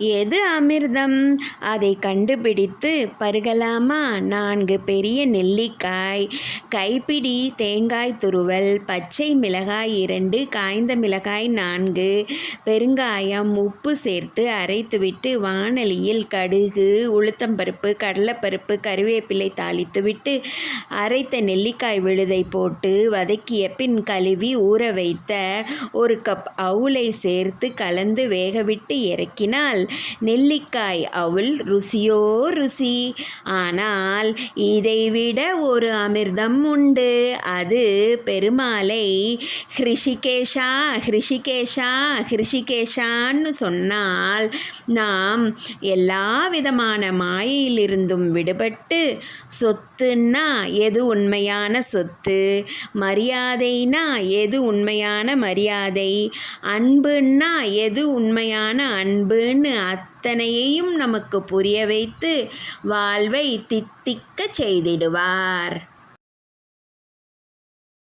எது அமிர்தம்? அதை கண்டுபிடித்து பருகலாமா? நான்கு பெரிய நெல்லிக்காய் கைப்பிடி தேங்காய் துருவல் பச்சை மிளகாய் இரண்டு காய்ந்த மிளகாய் நான்கு பெருங்காயம் உப்பு சேர்த்து அரைத்துவிட்டு வானலியில் கடுகு உளுத்தம்பருப்பு கடலைப்பருப்பு கருவேப்பிலை தாளித்துவிட்டு அரைத்த நெல்லிக்காய் விழுதை போட்டு வதக்கிய பின் கழுவி ஊற வைத்த ஒரு கப் அவுளை சேர்த்து கலந்து வேகவிட்டு இறக்கினால் நெல்லிக்காய் அவுல் ருசியோ ருசி. ஆனால் இதைவிட ஒரு அமிர்தம் உண்டு. அது பெருமாளை ஹிருஷிகேஷா ஹிருஷிகேஷா ஹிருஷிகேஷான்னு சொன்னால் நாம் எல்லா விதமான மாயையிலிருந்தும் விடுபட்டு சொத்துன்னா எது உண்மையான சொத்து? மரியாதைனா எது உண்மையான மரியாதை? அன்புன்னா எது உண்மையான அன்புன்னு அத்தனையையும் நமக்கு புரிய வைத்து வாழ்வை தித்திக்க செய்திடுவார்.